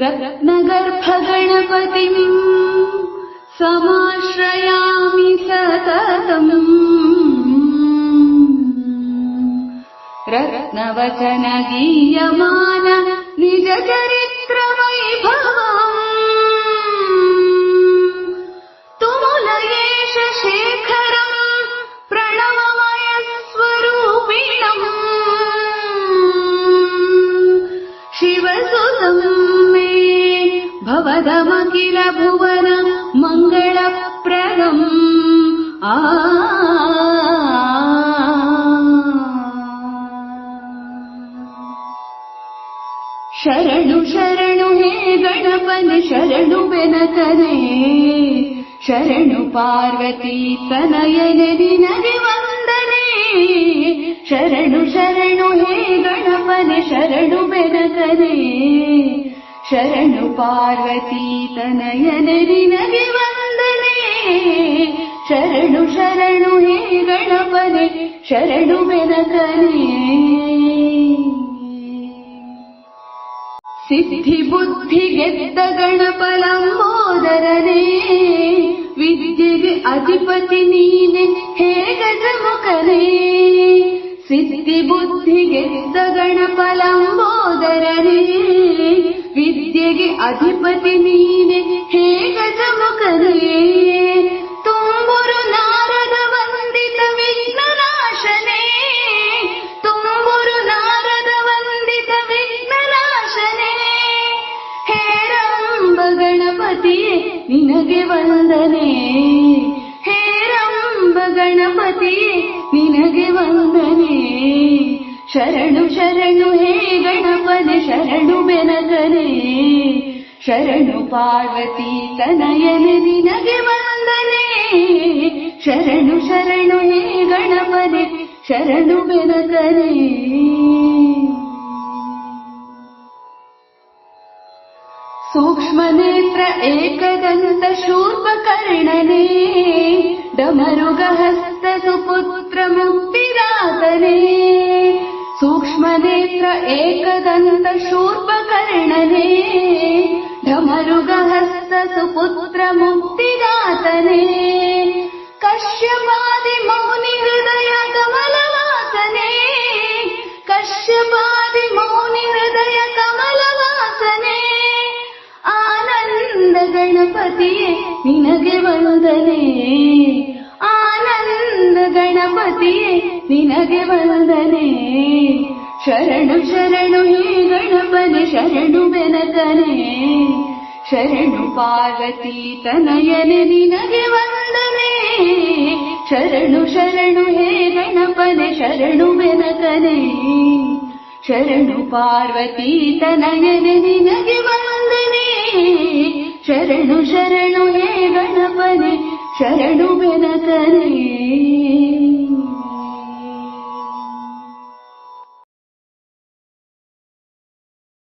रत्नगर्भगणपतिम् समाश्रयामि सततम्। रत्नवचन गीयमान निज चरित्रवैभवम् तुमुलयेश शेखरम् प्रणवमय स्वरूपिणम् शिवसुतम् मे भवदमखिल भुवन मङ्गलप्रदम् आ। शरणु शरणु हे गणपन शरणु बेनकरे शरणु पार्वती कनयन दिनदि वन्दने। शरणु शरणु हे गणपन शरणु बेनकरे ಶರಣು ಪಾರ್ವತಿ ತನಯನೆ ವಂದನೆ. ಶರಣು ಶರಣು, ಹೇ ಗಣಪನೆ. ಶರಣು ಬೆನಕನೆ. ಸಿದ್ಧಿ ಬುದ್ಧಿ ಗೆದ್ದ ಗಣಪಲಂಬೋದರನೇ ವಿದ್ಯೆಗೆ ಅಧಿಪತಿ ನೀನೆ, ಹೇ ಗಜಮುಖನೇ. ಸಿದ್ಧಿ ಬುದ್ಧಿ ಗೆದ್ದ ಗಣಪಲಂಬೋದರನೇ ಅಧಿಪತಿ ನೀನೆ ಹೇ ಗಜಮುಖನೇ ತುಂಬುರು ನಾರದ ವಂದಿತ ವಿಘ್ನನಾಶನೇ. ತುಂಬುರು ನಾರದ ವಂದಿತ ವಿಘ್ನನಾಶನೇ. ಹೇರಂಬ ಗಣಪತಿಯೇ ನಿನಗೆ ವಂದನೆ. ಹೇರಂಬ ಗಣಪತಿಯೇ ನಿನಗೆ ವಂದನೆ ಶರಣು ಶರಣು ಹೇ ಗಣಪನೆ ಶರಣು ಬೆನಕನೆ ಶರಣು ಪಾರ್ವತಿ ತನಯನೆ ನಿನಗೆ ವಂದನೆ ಶರಣು ಶರಣು ಹೇ ಗಣಪನೆ ಶರಣು ಬೆನಕನೆ सूक्ष्मनेत्र एकदन्त शूर्पकर्णने डमरुगहस्त सुपुत्र नेत्र एकदनन्त शूर्पकर्णने ढमरुग हसुपुपुत्र मुक्तिनासने कश्यपादि मौनि हृदय कमलवासने कश्यपादि मौनि हृदय कमलवासने आनन्द गणपति निनगे वन्दने आनन्द गणपति निनगे वन्दने। शरणु हे गणपद शरणु बेनतने शरणु पार्वती तनयने निनगे वन्दने। शरणु शरणु हे गणपद शरणु बेनतने शरणु पार्वती तनयने निनगे वन्दने। शरणु शरणु हे गणपद शरणु बेनतने